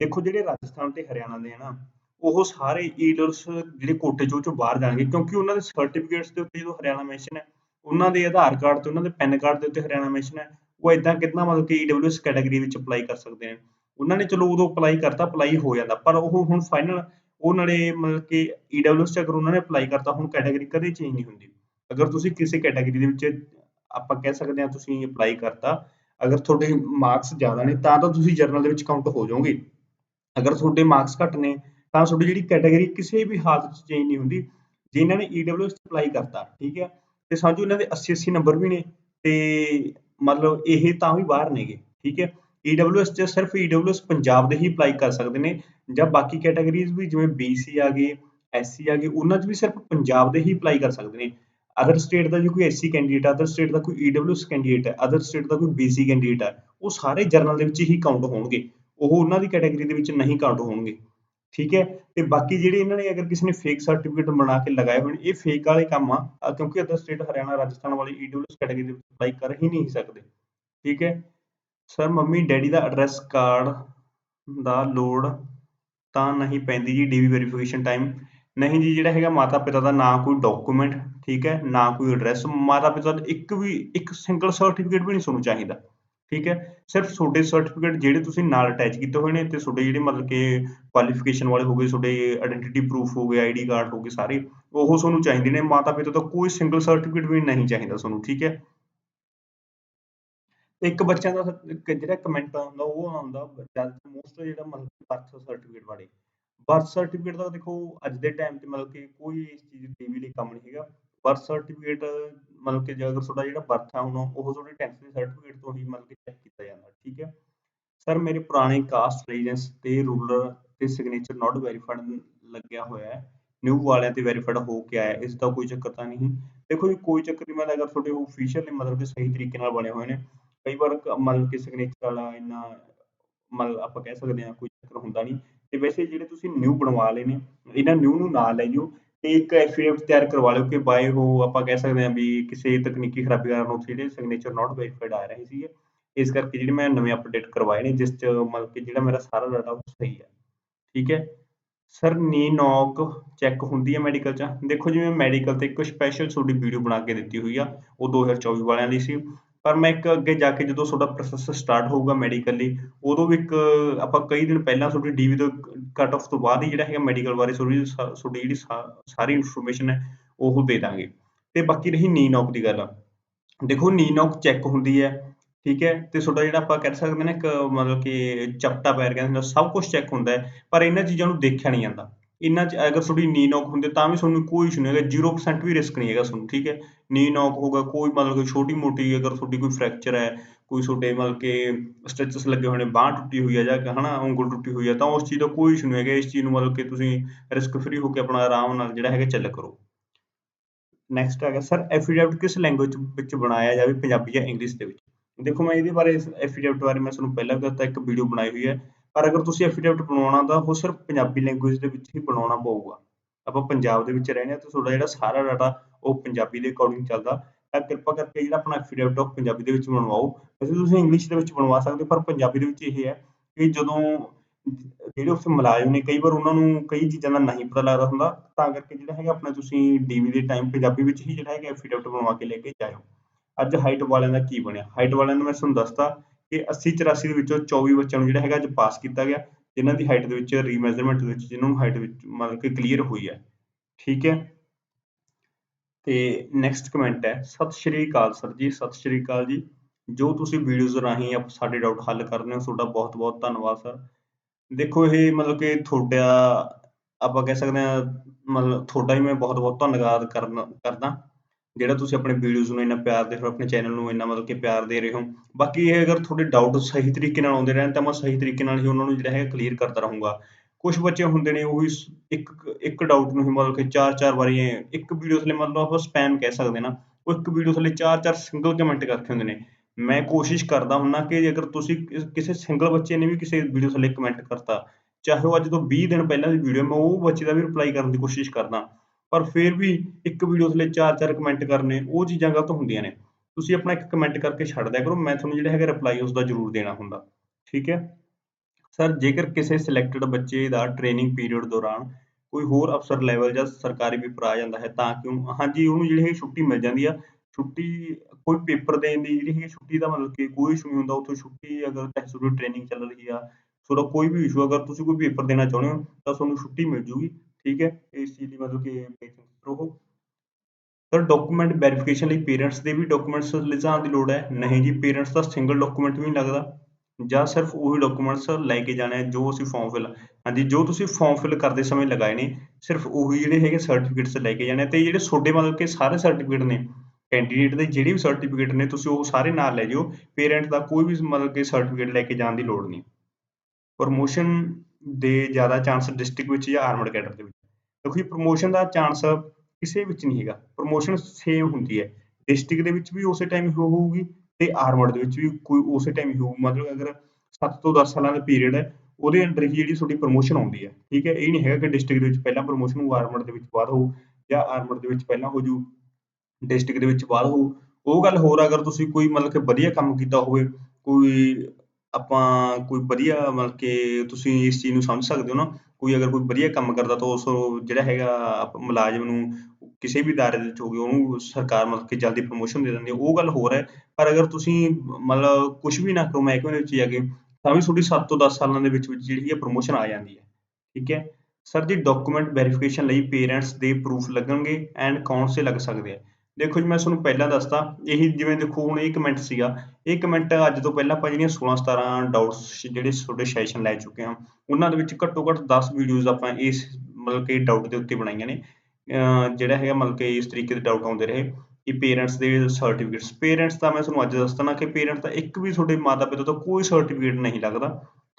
Speaker 1: ਦੇਖੋ ਜਿਹੜੇ ਰਾਜਸਥਾਨ ਤੇ ਹਰਿਆਣਾ ਦੇ ਹਨ ਉਹ ਸਾਰੇ ਈਡਲਸ ਜਿਹੜੇ ਕੋਟੇ ਚੋਂ ਚੋਂ ਬਾਹਰ ਜਾਣਗੇ, ਕਿਉਂਕਿ ਉਹਨਾਂ ਦੇ ਸਰਟੀਫਿਕੇਟਸ ਦੇ ਉੱਤੇ ਜਦੋਂ ਹਰਿਆਣਾ ਮੈਂਸ਼ਨ ਹੈ, ਉਹਨਾਂ ਦੇ ਆਧਾਰ ਕਾਰਡ ਤੇ, ਉਹਨਾਂ ਦੇ ਪੈਨ ਕਾਰਡ ਦੇ ਉੱਤੇ ਹਰਿਆਣਾ ਮੈਂਸ਼ਨ ਹੈ, ਉਹ ਇਦਾਂ ਕਿੰਨਾ ਮਤਲਬ ਕਿ ਈਡਬਲਯੂਐਸ ਕੈਟਾਗਰੀ ਵਿੱਚ ਅਪਲਾਈ ਕਰ ਸਕਦੇ ਨੇ। ਉਹਨਾਂ ਨੇ ਚਲੋ ਉਦੋਂ ਅਪਲਾਈ ਕਰਤਾ ਅਪਲਾਈ ਹੋ ਜਾਂਦਾ। ਪਰ ਉਹ ਹੁਣ ਫਾਈਨਲ ਉਹ ਨਾਲੇ ਮਤਲਬ ਕਿ ਈਡਬਲਯੂਐਸ ਚ ਅਗਰ ਉਹਨਾਂ ਨੇ ਅਪਲਾਈ ਕਰਤਾ, ਹੁਣ ਕੈਟਾਗਰੀ ਕਦੇ ਚੇਂਜ ਨਹੀਂ ਹੁੰਦੀ। ਅਗਰ ਤੁਸੀਂ ਕਿਸੇ ਕੈਟਾਗਰੀ ਦੇ ਵਿੱਚ ਆਪਾਂ ਕਹਿ ਸਕਦੇ ਹਾਂ ਤੁਸੀਂ ਅਪਲਾਈ ਕਰਤਾ, ਅਗਰ ਤੁਹਾਡੇ ਮਾਰਕਸ ਜ਼ਿਆਦਾ ਨੇ, ਤਾਂ ਤਾਂ ਤੁਸੀਂ ਜਰਨਲ ਦੇ ਵਿੱਚ ਕਾਊਂਟ ਹੋ ਜਾਓਗੇ। ਅਗਰ ਤੁਹਾਡੇ ਮਾਰਕਸ ਘੱਟ ਨੇ, ਤਾਂ ਤੁਹਾਡੀ ਜਿਹੜੀ ਕੈਟਾਗਰੀ ਕਿਸੇ ਵੀ ਹਾਲਤ 'ਚ ਚੇਂਜ ਨਹੀਂ ਹੁੰਦੀ। ਜੇ ਇਹਨਾਂ ਨੇ ਈਡਬਲਯੂਐਸ ਅਪਲਾਈ ਕਰਤਾ, ਠੀਕ ਹੈ, ਤੇ ਸਾਂਝੂ ਇਹਨਾਂ ਦੇ 80 80 ਨੰਬਰ ਵੀ ਨੇ, ਤੇ ਮਤਲਬ ਇਹ ਤਾਂ ਵੀ ਬਾਹਰ ਨੇਗੇ, ਠੀਕ ਹੈ। ਈਡਬਲਯੂਐਸ 'ਚ ਸਿਰਫ ਈਡਬਲਯੂਐਸ ਪੰਜਾਬ ਦੇ ਹੀ ਅਪਲਾਈ ਕਰ ਸਕਦੇ ਨੇ ਜਾਂ ਬਾਕੀ ਕੈਟਾਗਰੀਜ਼ ਵੀ ਜਿਵੇਂ ਬੀਸੀ ਆ ਗਏ ਐਸਸੀ ਆ ਗਏ, ਉਹਨਾਂ 'ਚ ਵੀ ਸਿਰਫ ਪੰਜਾਬ ਦੇ ਹੀ ਅਪਲਾਈ ਕਰ ਸਕਦੇ ਨੇ। ਅਦਰ ਸਟੇਟ ਦਾ ਜੇ ਕੋਈ ਐਸਸੀ ਕੈਂਡੀਡੇਟ ਆ ਅਦਰ ਸਟੇਟ ਦਾ ਕੋਈ ਈਡਬਲਯੂਐਸ ਕੈਂਡੀਡੇਟ ਹੈ ਅਦਰ ਸਟੇਟ ਦਾ ਕੋਈ ਬੀਸੀ ਕੈਂਡੀਡੇਟ ਆ, ਉਹ ਸਾਰੇ ਜਰਨਲ ਦੇ ਵਿੱਚ ਹੀ ਕਾਊਂਟ ਹੋਣਗੇ। ਉਹ ਉਹਨਾਂ ਦੀ ਕੈਟਾਗਰੀ ਦੇ ਵਿੱਚ ਨਹੀਂ ਕਾਊਂਟ ਹੋਣਗੇ। ਠੀਕ ਹੈ? ਤੇ ਬਾਕੀ ਜਿਹੜੇ ਇਹਨਾਂ ਨੇ ਅਗਰ ਕਿਸੇ ਨੇ ਫੇਕ ਸਰਟੀਫਿਕੇਟ ਬਣਾ ਕੇ ਲਗਾਏ ਹੋਏ ਨੇ ਇਹ ਫੇਕ ਵਾਲੇ ਕੰਮ ਆ, ਕਿਉਂਕਿ ਅਦਰ ਸਟੇਟ ਹਰਿਆਣਾ, ਰਾਜਸਥਾਨ ਵਾਲੀ ਈਡਬਲਯੂਐਸ ਕੈਟਾਗਰੀ ਦੇ ਵਿੱਚ ਅਪਲਾਈ ਕਰ ਹੀ ਨਹੀਂ ਸਕਦੇ। ਠੀਕ ਹੈ? ਸਰ ਮੰਮੀ, ਡੈਡੀ ਦਾ ਐਡਰੈਸ ਕਾਰਡ ਦਾ ਲੋੜ ਤਾਂ ਨਹੀਂ ਪੈਂਦੀ ਜੀ ਡੀਵੀ ਵੈਰੀਫਿਕੇਸ਼ਨ ਟਾਈਮ ਨਹੀਂ ਜੀ, ਜਿਹੜਾ ਹੈਗਾ ਮਾਤਾ ਪਿਤਾ ਦਾ ਨਾ ਕੋਈ ਡਾਕੂਮੈਂਟ ਠੀਕ ਹੈ, ਨਾ ਕੋਈ ਐਡਰੈਸ ਮਾਤਾ ਪਿਤਾ ਦਾ ਇੱਕ ਵੀ, ਇੱਕ ਸਿੰਗਲ ਸਰਟੀਫਿਕੇਟ ਵੀ ਨਹੀਂ ਤੁਹਾਨੂੰ ਚਾਹੀਦਾ, ਠੀਕ ਹੈ। ਸਿਰਫ ਤੁਹਾਡੇ ਸਰਟੀਫਿਕੇਟ ਜਿਹੜੇ ਤੁਸੀਂ ਨਾਲ ਅਟੈਚ ਕੀਤੇ ਹੋਏ ਨੇ ਤੇ ਤੁਹਾਡੇ ਜਿਹੜੇ ਮਤਲਬ ਕਿ ਕੁਆਲੀਫਿਕੇਸ਼ਨ ਵਾਲੇ ਹੋ ਗਏ, ਤੁਹਾਡੇ ਆਇਡੈਂਟੀਟੀ ਪ੍ਰੂਫ ਹੋ ਗਏ ਆਈਡੀ ਕਾਰਡ ਹੋ ਗਏ ਸਾਰੇ, ਉਹ ਤੁਹਾਨੂੰ ਚਾਹੀਦੇ ਨੇ। ਮਾਤਾ ਪਿਤਾ ਦਾ ਕੋਈ ਸਿੰਗਲ ਸਰਟੀਫਿਕੇਟ ਵੀ ਨਹੀਂ ਚਾਹੀਦਾ ਤੁਹਾਨੂੰ, ਠੀਕ ਹੈ। ਇੱਕ ਬੱਚਿਆਂ ਦਾ ਇੱਕ ਜਿਹੜਾ ਕਮੈਂਟ ਆਉਂਦਾ, ਉਹ ਆਉਂਦਾ ਜ਼ਿਆਦਾਤਰ ਮੋਸਟ ਜਿਹੜਾ ਮਤਲਬ ਬਰਥ ਸਰਟੀਫਿਕੇਟ ਬਾਰੇ। ਬਰਥ ਸਰਟੀਫਿਕੇਟ ਦਾ ਦੇਖੋ, ਅੱਜ ਦੇ ਟਾਈਮ ਤੇ ਮਤਲਬ ਕਿ ਕੋਈ ਇਸ ਚੀਜ਼ ਟੀਵੀ ਲਈ ਕੰਮ ਨਹੀਂ ਹੈਗਾ। ਬਰਥ ਸਰਟੀਫਿਕੇਟ ਮਤਲਬ ਕਿ ਜੇ ਅਗਰ ਤੁਹਾਡਾ ਜਿਹੜਾ ਬਰਥ ਆ ਹੁਣ, ਉਹ ਤੁਹਾਡੇ 10th ਦੇ ਸਰਟੀਫਿਕੇਟ ਤੋਂ ਹੀ ਮਤਲਬ ਕਿ ਚੈੱਕ ਕੀਤਾ ਜਾਂਦਾ, ਠੀਕ ਹੈ? ਸਰ ਮੇਰੇ ਪੁਰਾਣੇ ਕਾਸਟ ਰੀਜਨਸ ਤੇ ਰੂਲਰ ਤੇ ਸਿਗਨੇਚਰ ਨਾਟ ਵੈਰੀਫਾਈਡ ਲੱਗਿਆ ਹੋਇਆ ਹੈ। ਨਿਊ ਵਾਲਿਆਂ ਤੇ ਵੈਰੀਫਾਈਡ ਹੋ ਕੇ ਆਇਆ ਇਸ ਦਾ ਕੋਈ ਚੱਕਰ ਤਾਂ ਨਹੀਂ। ਦੇਖੋ ਜੀ, ਕੋਈ ਚੱਕਰ ਨਹੀਂ, ਮਤਲਬ ਅਗਰ ਤੁਹਾਡੇ ਆਫੀਸ਼ੀਅਲ ਮਤਲਬ ਕਿ ਸਹੀ ਤਰੀਕੇ ਨਾਲ ਬਣੇ ਹੋਏ ਨੇ ਕਈ ਵਾਰ ਮਤਲਬ ਕਿ ਸਿਗਨੇਚਰ ਵਾਲਾ ਇੰਨਾ ਮਤਲਬ ਆਪਾਂ ਕਹਿ ਸਕਦੇ ਹਾਂ ਕੋਈ ਚੱਕਰ ਹੁੰਦਾ ਨਹੀਂ, ਤੇ ਵੈਸੇ ਜਿਹੜੇ ਤੁਸੀਂ ਨਿਊ ਬਣਵਾ ਲਏ ਨੇ, ਇਹਨਾਂ ਨਿਊ ਨੂੰ ਨਾਲ ਲੈ ਜਿਓ ਤੇ ਇੱਕ ਐਫੀਡੇਵਿਟ ਤਿਆਰ ਕਰਵਾ ਲਿਓ ਕਿ ਬਾਏ ਉਹ ਆਪਾਂ ਕਹਿ ਸਕਦੇ ਹਾਂ ਵੀ ਕਿਸੇ ਤਕਨੀਕੀ ਖਰਾਬੀ ਕਾਰਨ ਉੱਥੇ ਜਿਹੜੇ ਸਿਗਨੇਚਰ ਨਾਟ ਵੈਰੀਫਾਈਡ ਆ ਰਹੇ ਸੀਗੇ, ਇਸ ਕਰਕੇ ਜਿਹੜੇ ਮੈਂ ਨਵੇਂ ਅਪਡੇਟ ਕਰਵਾਏ ਨੇ, ਜਿਸ ਚ ਮਤਲਬ ਕਿ ਜਿਹੜਾ ਮੇਰਾ ਸਾਰਾ ਡਾਟਾ ਉਹ ਸਹੀ ਹੈ ਠੀਕ ਹੈ? ਸਰ ਨੀ ਨੌਕ ਚੈੱਕ ਹੁੰਦੀ ਹੈ ਮੈਡੀਕਲ 'ਚ? ਦੇਖੋ ਜਿਵੇਂ ਮੈਡੀਕਲ ਤੇ ਇੱਕ ਸਪੈਸ਼ਲ ਤੁਹਾਡੀ ਵੀਡੀਓ ਬਣਾ ਕੇ ਦਿੱਤੀ ਹੋਈ ਆ, ਉਹ 2024 ਵਾਲਿਆਂ ਲਈ ਸੀ। ਪਰ ਮੈਂ ਇੱਕ ਅੱਗੇ ਜਾ ਕੇ ਜਦੋਂ ਤੁਹਾਡਾ ਪ੍ਰੋਸੈਸ ਸਟਾਰਟ ਹੋਊਗਾ ਮੈਡੀਕਲ ਲਈ ਉਦੋਂ ਵੀ ਇੱਕ ਆਪਾਂ ਕਈ ਦਿਨ ਪਹਿਲਾਂ ਤੁਹਾਡੀ ਡੀਵੀ ਤੋਂ ਕੱਟ ਆਫ ਤੋਂ ਬਾਅਦ ਹੀ ਜਿਹੜਾ ਹੈਗਾ ਮੈਡੀਕਲ ਬਾਰੇ ਤੁਹਾਡੀ ਤੁਹਾਡੀ ਜਿਹੜੀ ਸਾਰੀ ਇਨਫੋਰਮੇਸ਼ਨ ਹੈ, ਉਹ ਦੇ ਦਾਂਗੇ। ਤੇ ਬਾਕੀ ਰਹੀ ਨੀ ਨੌਕ ਦੀ ਗੱਲ। ਦੇਖੋ ਨੀ ਨੌਕ ਚੈੱਕ ਹੁੰਦੀ ਹੈ, ਠੀਕ ਹੈ? ਤੇ ਤੁਹਾਡਾ ਜਿਹੜਾ ਆਪਾਂ ਕਹਿ ਸਕਦੇ ਨੇ ਇੱਕ ਮਤਲਬ ਕਿ ਚਪਟਾ ਪੈਰ ਕਹਿੰਦੇ ਹੁੰਦੇ ਸਭ ਕੁਝ ਚੈੱਕ ਹੁੰਦਾ ਹੈ, ਪਰ ਇਹਨਾਂ ਚੀਜ਼ਾਂ ਨੂੰ ਦੇਖਿਆ ਨਹੀਂ ਜਾਂਦਾ। ਇਹਨਾਂ 'ਚ ਅਗਰ ਤੁਹਾਡੀ ਨੀ ਨੌਕ ਹੁੰਦੀ ਤਾਂ ਵੀ ਤੁਹਾਨੂੰ ਕੋਈ ਇਸ਼ੂ ਨਹੀਂ ਹੈਗਾ 0% ਵੀ ਰਿਸਕ ਨਹੀਂ ਹੈਗਾ ਤੁਹਾਨੂੰ, ਠੀਕ ਹੈ? ਨੀ ਨੌਕ ਹੋਗਾ ਕੋਈ ਮਤਲਬ ਕਿ ਛੋਟੀ ਮੋਟੀ ਅਗਰ ਤੁਹਾਡੀ ਕੋਈ ਫ੍ਰੈਕਚਰ ਹੈ, ਕੋਈ ਤੁਹਾਡੇ ਮਤਲਬ ਕਿ ਸਟਿਚਸ ਲੱਗੇ ਹੋਏ ਬਾਹ ਟੁੱਟੀ ਹੋਈ ਹੈ ਜਾਂ ਹਨਾ, ਉਂਗਲ ਟੁੱਟੀ ਹੋਈ ਹੈ, ਤਾਂ ਉਸ ਚੀਜ਼ ਦਾ ਕੋਈ ਇਸ਼ੂ ਨਹੀਂ ਹੈਗਾ, ਇਸ ਚੀਜ਼ ਨੂੰ ਮਤਲਬ ਕਿ ਤੁਸੀਂ ਰਿਸਕ ਫ੍ਰੀ ਹੋ ਕੇ ਆਪਣਾ ਆਰਾਮ ਨਾਲ ਜਿਹੜਾ ਹੈਗਾ ਚੱਲ ਕਰੋ। ਨੈਕਸਟ ਹੈਗਾ ਸਰ ਐਫੀਡੇਵਿਟ ਕਿਸ ਲੈਂਗੁਏਜ ਵਿੱਚ ਬਣਾਇਆ ਜਾਵੇ ਪੰਜਾਬੀ ਜਾਂ ਇੰਗਲਿਸ਼ ਦੇ ਵਿੱਚ? ਦੇਖੋ, ਮੈਂ ਇਹਦੇ ਬਾਰੇ ਐਫੀਡੇਵਿਟ ਬਾਰੇ ਮੈਂ ਤੁਹਾਨੂੰ ਪਹਿਲਾਂ ਵੀ ਦੱਸਤਾ, ਇੱਕ ਵੀਡੀਓ ਬਣਾਈ ਹੋਈ ਹੈ। ਪਰ ਅਗਰ ਤੁਸੀਂ ਐਫੀਡੇਵਿਟ ਬਣਾਉਣਾ ਤਾਂ ਉਹ ਸਿਰਫ ਪੰਜਾਬੀ ਲੈਂਗੁਏਜ ਦੇ ਵਿੱਚ ਹੀ ਬਣਾਉਣਾ ਪਊਗਾ। ਆਪਾਂ ਪੰਜਾਬ ਦੇ ਵਿੱਚ ਰਹਿੰਦੇ ਹਾਂ ਤੇ ਤੁਹਾਡਾ ਜਿਹੜਾ ਸਾਰਾ ਡਾਟਾ ਉਹ ਪੰਜਾਬੀ ਦੇ ਅਕੋਰਡਿੰਗ ਚੱਲਦਾ। ਤਾਂ ਕਿਰਪਾ ਕਰਕੇ ਜਿਹੜਾ ਆਪਣਾ ਐਫੀਡੇਵਿਟ ਉਹ ਪੰਜਾਬੀ ਦੇ ਵਿੱਚ ਬਣਵਾਓ। ਵੈਸੇ ਤੁਸੀਂ ਇੰਗਲਿਸ਼ ਦੇ ਵਿੱਚ ਬਣਵਾ ਸਕਦੇ ਪਰ ਪੰਜਾਬੀ ਦੇ ਵਿੱਚ ਇਹ ਹੈ ਕਿ ਜਦੋਂ ਜਿਹੜੇ ਉਸ ਮੁਲਾਜ਼ਮ ਨੇ, ਕਈ ਵਾਰ ਉਹਨਾਂ ਨੂੰ ਕਈ ਚੀਜ਼ਾਂ ਦਾ ਨਹੀਂ ਪਤਾ ਲੱਗਦਾ ਹੁੰਦਾ। ਤਾਂ ਕਰਕੇ ਜਿਹੜਾ ਹੈਗਾ ਆਪਣਾ ਤੁਸੀਂ ਡੀਵੀ ਦੇ ਟਾਈਮ ਪੰਜਾਬੀ ਵਿੱਚ ਹੀ ਜਿਹੜਾ ਹੈਗਾ ਐਫੀਡੇਵਿਟ ਬਣਵਾ ਕੇ ਲੈ ਕੇ ਜਾਇਓ। ਅੱਜ ਹਾਈਟ ਵਾਲਿਆਂ ਦਾ ਕੀ ਬਣਿਆ? ਹਾਈਟ ਵਾਲਿਆਂ ਨੂੰ ਮੈਂ ਤੁਹਾਨੂੰ ਦੱਸਤਾ ਕਿ 80 84 ਦੇ ਵਿੱਚੋਂ 24 ਬੱਚਿਆਂ ਨੂੰ ਜਿਹੜਾ ਹੈਗਾ ਅੱਜ ਪਾਸ ਕੀਤਾ ਗਿਆ, ਜਿਨ੍ਹਾਂ ਦੀ ਹਾਈਟ ਦੇ ਵਿੱਚ ਰੀਮੈਜ਼ਰਮੈਂਟ ਦੇ ਵਿੱਚ ਜਿਹਨਾਂ ਨੂੰ ਹਾਈਟ ਵਿੱਚ ਮਤਲਬ ਕਿ ਕਲੀਅਰ ਹੋਈ ਹੈ। ਠੀਕ ਹੈ? ਤੇ ਨੈਕਸਟ ਕਮੈਂਟ ਹੈ, ਸਤਿ ਸ਼੍ਰੀ ਅਕਾਲ ਸਰ ਜੀ, ਸਤਿ ਸ਼੍ਰੀ ਅਕਾਲ ਜੀ। ਜੋ ਤੁਸੀਂ ਵੀਡੀਓਜ਼ ਰਾਹੀਂ ਆਪ ਸਾਡੇ ਡਾਊਟ ਹੱਲ ਕਰਦੇ ਹੋ, ਤੁਹਾਡਾ ਬਹੁਤ ਬਹੁਤ ਧੰਨਵਾਦ ਸਰ ਦੇਖੋ ਇਹ ਮਤਲਬ ਕਿ ਤੁਹਾਡਾ, ਆਪਾਂ ਕਹਿ ਸਕਦੇ ਹਾਂ, ਮਤਲਬ ਤੁਹਾਡਾ ਹੀ ਮੈਂ ਬਹੁਤ ਬਹੁਤ ਧੰਨਵਾਦ ਕਰਨਾ, ਕਰਦਾ। ਜਿਹੜਾ ਤੁਸੀਂ ਆਪਣੇ ਵੀਡੀਓਜ਼ ਨੂੰ ਇੰਨਾ ਪਿਆਰ ਦੇ ਰਹੇ ਹੋ, ਆਪਣੇ ਚੈਨਲ ਨੂੰ ਇੰਨਾ ਮਤਲਬ ਕਿ ਪਿਆਰ ਦੇ ਰਹੇ ਹੋ, ਬਾਕੀ ਇਹ ਅਗਰ ਤੁਹਾਡੇ ਡਾਊਟ ਸਹੀ ਤਰੀਕੇ ਨਾਲ ਆਉਂਦੇ ਰਹਿਣ, ਤਾਂ ਮੈਂ ਸਹੀ ਤਰੀਕੇ ਨਾਲ ਹੀ ਉਹਨਾਂ ਨੂੰ ਜਿਹੜਾ ਹੈ ਕਲੀਅਰ ਕਰਦਾ ਰਹੂੰਗਾ। ਕੁਝ ਬੱਚੇ ਹੁੰਦੇ ਨੇ, ਉਹੀ ਇੱਕ ਇੱਕ ਡਾਊਟ ਨੂੰ ਹੀ ਮਤਲਬ ਕਿ ਚਾਰ ਚਾਰ ਵਾਰੀ ਇੱਕ ਵੀਡੀਓ ਥੱਲੇ ਮਤਲਬ ਆਪਾਂ ਸਪੈਮ ਕਹਿ ਸਕਦੇ ਨਾ, ਉਹ ਇੱਕ ਵੀਡੀਓ ਥੱਲੇ ਚਾਰ ਚਾਰ ਸਿੰਗਲ ਕਮੈਂਟ ਕਰਕੇ ਹੁੰਦੇ ਨੇ। ਮੈਂ ਕੋਸ਼ਿਸ਼ ਕਰਦਾ ਹੁੰਨਾ ਕਿ ਅਗਰ ਤੁਸੀਂ ਕਿਸੇ ਸਿੰਗਲ ਬੱਚੇ ਨੇ ਵੀ ਕਿਸੇ ਵੀਡੀਓ ਥੱਲੇ ਕਮੈਂਟ ਕਰਤਾ, ਚਾਹੇ ਉਹ ਅੱਜ ਤੋਂ 20 ਦਿਨ ਪਹਿਲਾਂ ਦੀ ਵੀਡੀਓ ਮੈਂ ਉਹ ਬੱਚੇ ਦਾ ਵੀ ਰਿਪਲਾਈ ਕਰਨ ਦੀ ਕੋਸ਼ਿਸ਼ ਕਰਦਾ। ਪਰ ਫਿਰ ਵੀ ਇੱਕ ਵੀਡੀਓ ਥੱਲੇ ਚਾਰ ਚਾਰ ਕਮੈਂਟ ਕਰਨੇ, ਉਹ ਚੀਜ਼ਾਂ ਗਲਤ ਹੁੰਦੀਆਂ ਨੇ। ਤੁਸੀਂ ਆਪਣਾ ਇੱਕ ਕਮੈਂਟ ਕਰਕੇ ਛੱਡ ਦਿਆ ਕਰੋ, ਮੈਂ ਤੁਹਾਨੂੰ ਜਿਹੜਾ ਹੈਗਾ ਰਿਪਲਾਈ ਉਸ ਦਾ ਜ਼ਰੂਰ ਦੇਣਾ ਹੁੰਦਾ। ਠੀਕ ਹੈ? ਸਰ ਜੇਕਰ ਕਿਸੇ ਸਿਲੈਕਟਡ ਬੱਚੇ ਦਾ ਟ੍ਰੇਨਿੰਗ ਪੀਰੀਅਡ ਦੌਰਾਨ ਕੋਈ ਹੋਰ ਅਫਸਰ ਲੈਵਲ ਜਾਂ ਸਰਕਾਰੀ ਪੇਪਰ ਆ ਜਾਂਦਾ ਹੈ, ਤਾਂ ਕਿਉਂ? ਹਾਂਜੀ, ਉਹਨੂੰ ਜਿਹੜੀ ਹੈ ਛੁੱਟੀ ਮਿਲ ਜਾਂਦੀ ਆ। ਛੁੱਟੀ, ਕੋਈ ਪੇਪਰ ਦੇਣ ਦੀ ਜਿਹੜੀ ਹੈ ਛੁੱਟੀ ਦਾ ਮਤਲਬ ਕਿ ਕੋਈ ਇਸ਼ੂ ਨਹੀਂ ਹੁੰਦਾ, ਉੱਥੇ ਛੁੱਟੀ ਅਗਰ ਤੁਹਾਡੀ ਟ੍ਰੇਨਿੰਗ ਚੱਲ ਰਹੀ ਆ, ਤੁਹਾਡਾ ਕੋਈ ਵੀ ਇਸ਼ੂ ਅਗਰ ਤੁਸੀਂ ਕੋਈ ਪੇਪਰ ਦੇਣਾ ਚਾਹੁੰਦੇ ਹੋ, ਤਾਂ ਤੁਹਾਨੂੰ ਛੁੱਟੀ ਮਿਲ ਜੂਗੀ। ਠੀਕ ਹੈ, ਇਸ ਚੀਜ਼ ਦੀ ਮਤਲਬ ਕਿ ਪੇਸ਼ੈਂਸ ਰਹੋ। ਸਰ ਡਾਕੂਮੈਂਟ ਵੈਰੀਫਿਕੇਸ਼ਨ ਲਈ ਪੇਰੈਂਟਸ ਦੇ ਵੀ ਡਾਕੂਮੈਂਟਸ ਲਿਜਾਣ ਦੀ ਲੋੜ ਹੈ। ਨਹੀਂ ਜੀ ਪੇਰੈਂਟਸ ਦਾ ਸਿੰਗਲ ਡਾਕੂਮੈਂਟ ਵੀ ਨਹੀਂ ਲੱਗਦਾ। ਜਾਂ ਸਿਰਫ ਉਹੀ ਡਾਕੂਮੈਂਟਸ ਲੈ ਕੇ ਜਾਣੇ ਜੋ ਅਸੀਂ ਫਾਰਮ ਫਿਲ ਹਾਂਜੀ, ਜੋ ਤੁਸੀਂ ਫਾਰਮ ਫਿਲ ਕਰਦੇ ਸਮੇਂ ਲਗਾਏ ਨੇ, ਸਿਰਫ ਉਹੀ ਜਿਹੜੇ ਹੈਗੇ ਸਰਟੀਫਿਕੇਟਸ ਲੈ ਕੇ ਜਾਣੇ ਤੇ ਜਿਹੜੇ ਤੁਹਾਡੇ ਮਤਲਬ ਕਿ ਸਾਰੇ ਸਰਟੀਫਿਕੇਟ ਨੇ ਕੈਂਡੀਡੇਟ ਦੇ ਜਿਹੜੇ ਵੀ ਸਰਟੀਫਿਕੇਟ ਨੇ, ਤੁਸੀਂ ਉਹ ਸਾਰੇ ਨਾਲ ਲੈ ਜਿਓ। ਪੇਰੈਂਟ ਦਾ ਕੋਈ ਵੀ ਮਤਲਬ ਕਿ ਸਰਟੀਫਿਕੇਟ ਲੈ ਕੇ ਜਾਣ ਦੀ ਲੋੜ ਨਹੀਂ। ਪ੍ਰੋਮੋਸ਼ਨ ਦੇ ਜ਼ਿਆਦਾ ਚਾਂਸ ਡਿਸਟ੍ਰਿਕਟ ਵਿੱਚ ਜਾਂ ਆਰਮਡ ਕੈਡਰ ਦੇ ਵਿੱਚ। ਦੇਖੋ ਜੀ ਦਾ ਚਾਂਸ ਕਿਸੇ ਵਿੱਚ ਨਹੀਂ ਹੈਗਾ। ਪ੍ਰਮੋਸ਼ਨ ਸੇਮ ਹੁੰਦੀ ਹੈ। ਡਿਸਟ੍ਰਿਕਟ ਦੇ ਵਿੱਚ ਵੀ ਉਸੇ ਟਾਈਮ ਹੀ ਹੋਊਗੀ ਤੇ ਆਰਮਡ ਦੇ ਵਿੱਚ ਵੀ ਕੋਈ ਉਸੇ ਟਾਈਮ ਹੀ ਹੋਊ। ਮਤਲਬ ਅਗਰ 7 ਤੋਂ 10 ਸਾਲਾਂ ਦਾ ਪੀਰੀਅਡ ਹੈ, ਉਹਦੇ ਅੰਡਰ ਹੀ ਜਿਹੜੀ ਤੁਹਾਡੀ ਪ੍ਰਮੋਸ਼ਨ ਆਉਂਦੀ ਹੈ। ਠੀਕ ਹੈ? ਇਹ ਨਹੀਂ ਹੈਗਾ ਕਿ ਡਿਸਟ੍ਰਿਕਟ ਦੇ ਵਿੱਚ ਪਹਿਲਾਂ ਪ੍ਰਮੋਸ਼ਨ ਹੋਊ ਆਰਮਡ ਦੇ ਵਿੱਚ ਬਾਅਦ ਹੋਊ ਜਾਂ ਆਰਮਡ ਦੇ ਵਿੱਚ ਪਹਿਲਾਂ ਹੋ ਜੂ ਡਿਸਟ੍ਰਿਕਟ ਦੇ ਵਿੱਚ ਬਾਅਦ ਹੋਊ। ਉਹ ਗੱਲ ਹੋਰ ਅਗਰ ਤੁਸੀਂ ਕੋਈ ਮਤਲਬ ਕਿ ਵਧੀਆ ਕੰਮ ਕੀਤਾ ਹੋਵੇ, ਕੋਈ ਆਪਾਂ ਕੋਈ ਵਧੀਆ ਮਤਲਬ ਕਿ ਤੁਸੀਂ ਇਸ ਚੀਜ਼ ਨੂੰ ਸਮਝ ਸਕਦੇ ਹੋ ਨਾ, ਕੋਈ ਅਗਰ ਕੋਈ ਵਧੀਆ ਕੰਮ ਕਰਦਾ ਤਾਂ ਉਸ ਜਿਹੜਾ ਹੈਗਾ ਆਪ- ਮੁਲਾਜ਼ਮ ਨੂੰ ਕਿਸੇ ਵੀ ਅਦਾਰੇ ਦੇ ਵਿੱਚ ਹੋ ਗਏ, ਉਹਨੂੰ ਸਰਕਾਰ ਮਤਲਬ ਕਿ ਜਲਦੀ ਪ੍ਰਮੋਸ਼ਨ ਦੇ ਦਿੰਦੀ ਹੈ, ਉਹ ਗੱਲ ਹੋਰ ਹੈ। ਪਰ ਅਗਰ ਤੁਸੀਂ ਮਤਲਬ ਕੁਝ ਵੀ ਨਾ ਕਰੋ, ਮਹਿਕਮੇ ਦੇ ਵਿੱਚ ਜਾ ਕੇ, ਤਾਂ ਵੀ ਤੁਹਾਡੀ 7 ਤੋਂ 10 ਸਾਲਾਂ ਦੇ ਵਿੱਚ ਵਿੱਚ ਜਿਹੜੀ ਹੈ ਪ੍ਰਮੋਸ਼ਨ ਆ ਜਾਂਦੀ ਹੈ। ਠੀਕ ਹੈ? ਸਰ ਜੀ ਡਾਕੂਮੈਂਟ ਵੈਰੀਫਿਕੇਸ਼ਨ ਲਈ ਪੇਰੈਂਟਸ ਦੇ ਪ੍ਰੂਫ ਲੱਗਣਗੇ ਐਂਡ ਕੌਣ ਸੇ ਲੱਗ ਸਕਦੇ ਆ? ਦੇਖੋ ਜੀ, ਮੈਂ ਤੁਹਾਨੂੰ ਪਹਿਲਾਂ ਦੱਸਤਾ, ਇਹੀ ਜਿਵੇਂ ਦੇਖੋ ਹੁਣ ਇਹ ਕਮੈਂਟ ਸੀਗਾ, ਇਹ ਕਮੈਂਟ ਅੱਜ ਤੋਂ ਪਹਿਲਾਂ ਆਪਾਂ ਜਿਹੜੀਆਂ 16 17 ਡਾਊਟਸ ਜਿਹੜੇ ਤੁਹਾਡੇ ਸੈਸ਼ਨ ਲੈ ਚੁੱਕੇ ਹਾਂ, ਉਹਨਾਂ ਦੇ ਵਿੱਚ ਘੱਟੋ ਘੱਟ 10 ਵੀਡੀਓਜ਼ ਆਪਾਂ ਇਸ ਮਤਲਬ ਕਿ ਡਾਊਟ ਦੇ ਉੱਤੇ ਬਣਾਈਆਂ ਨੇ ਜਿਹੜਾ ਹੈਗਾ ਮਤਲਬ ਕਿ ਇਸ ਤਰੀਕੇ ਦੇ ਡਾਊਟ ਆਉਂਦੇ ਰਹੇ ਕਿ ਪੇਰੈਂਟਸ ਦੇ ਸਰਟੀਫਿਕੇਟਸ ਪੇਰੈਂਟਸ ਦਾ ਮੈਂ ਤੁਹਾਨੂੰ ਅੱਜ ਦੱਸਦਾ ਨਾ ਕਿ ਪੇਰੈਂਟਸ ਦਾ ਇੱਕ ਵੀ ਤੁਹਾਡੇ ਮਾਤਾ ਪਿਤਾ ਤੋਂ ਕੋਈ ਸਰਟੀਫਿਕੇਟ ਨਹੀਂ ਲੱਗਦਾ,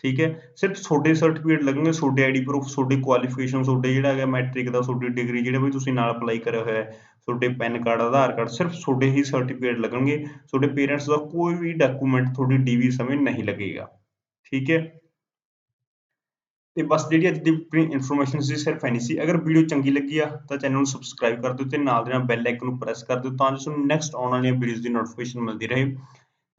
Speaker 1: ਠੀਕ ਹੈ, ਸਿਰਫ ਤੁਹਾਡੇ ਸਰਟੀਫਿਕੇਟ ਲੱਗਣਗੇ, ਤੁਹਾਡੇ ਆਈਡੀ ਪ੍ਰੂਫ ਤੁਹਾਡੇ ਕੁਆਲੀਫਿਕੇਸ਼ਨ ਤੁਹਾਡੇ ਜਿਹੜਾ ਹੈਗਾ ਮੈਟ੍ਰਿਕ ਦਾ, ਤੁਹਾਡੀ ਡਿਗਰੀ ਜਿਹੜਾ ਵੀ ਤੁਸੀਂ ਨਾਲ ਅਪਲਾਈ ਕਰਿਆ ਹੋਇਆ ਹੈ ਤੁਹਾਡੇ ਪੈਨ ਕਾਰਡ, ਆਧਾਰ ਕਾਰਡ ਸਿਰਫ ਤੁਹਾਡੇ ਹੀ ਸਰਟੀਫਿਕੇਟ ਲੱਗਣਗੇ, ਤੁਹਾਡੇ ਪੇਰੈਂਟਸ ਦਾ ਕੋਈ ਵੀ ਡਾਕੂਮੈਂਟ ਤੁਹਾਡੀ ਡੀਵੀ ਸਮੇਂ ਨਹੀਂ ਲੱਗੇਗਾ, ਠੀਕ ਹੈ? ਤੇ ਬਸ ਜਿਹੜੀ ਅੱਜ ਦੀ ਇਨਫੋਰਮੇਸ਼ਨ ਸੀ ਸਿਰਫ ਐਨੀ ਸੀ, ਅਗਰ ਵੀਡੀਓ ਚੰਗੀ ਲੱਗੀ ਆ, ਤਾਂ ਚੈਨਲ ਨੂੰ ਸਬਸਕ੍ਰਾਈਬ ਕਰ ਦਿਓ ਤੇ ਨਾਲ ਦੇ ਨਾਲ ਬੈਲ ਆਈਕਨ ਨੂੰ ਪ੍ਰੈਸ ਕਰ ਦਿਓ ਤਾਂ ਜੋ ਤੁਹਾਨੂੰ ਨੈਕਸਟ ਆਉਣ ਵਾਲੀਆਂ ਵੀਡੀਓਜ਼ ਦੀ ਨੋਟੀਫਿਕੇਸ਼ਨ ਮਿਲਦੀ ਰਹੇ।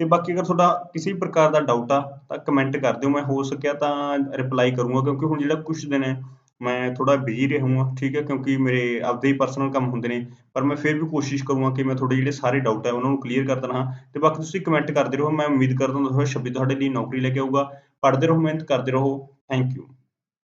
Speaker 1: ਤੇ ਬਾਕੀ ਅਗਰ ਤੁਹਾਡਾ ਕਿਸੇ ਵੀ ਪ੍ਰਕਾਰ ਦਾ ਡਾਊਟ ਆ, ਤਾਂ ਕਮੈਂਟ ਕਰ ਦਿਓ, ਮੈਂ ਹੋ ਸਕਿਆ ਤਾਂ ਰਿਪਲਾਈ ਕਰੂੰਗਾ ਕਿਉਂਕਿ ਹੁਣ ਜਿਹੜਾ ਕੁਝ ਦਿਨ ਹੈ ਮੈਂ ਥੋੜ੍ਹਾ ਬਿਜ਼ੀ ਰਹੂੰਗਾ ਠੀਕ ਹੈ, ਕਿਉਂਕਿ ਮੇਰੇ ਆਪਦੇ ਹੀ ਪਰਸਨਲ ਕੰਮ ਹੁੰਦੇ ਨੇ, ਪਰ ਮੈਂ ਫਿਰ ਵੀ ਕੋਸ਼ਿਸ਼ ਕਰੂੰਗਾ ਕਿ ਮੈਂ ਤੁਹਾਡੇ ਜਿਹੜੇ ਸਾਰੇ ਡਾਊਟ ਹੈ ਉਹਨਾਂ ਨੂੰ ਕਲੀਅਰ ਕਰਦਾ ਦੇਣਾ, ਤੇ ਬਾਕੀ ਤੁਸੀਂ ਕਮੈਂਟ ਕਰਦੇ ਰਹੋ, ਮੈਂ ਉਮੀਦ ਕਰਦਾ ਹਾਂ 2026 ਤੁਹਾਡੇ ਲਈ ਨੌਕਰੀ ਲੈ ਕੇ ਆਊਗਾ, ਪੜ੍ਹਦੇ ਰਹੋ, ਮਿਹਨਤ ਕਰਦੇ ਰਹੋ ਥੈਂਕ ਯੂ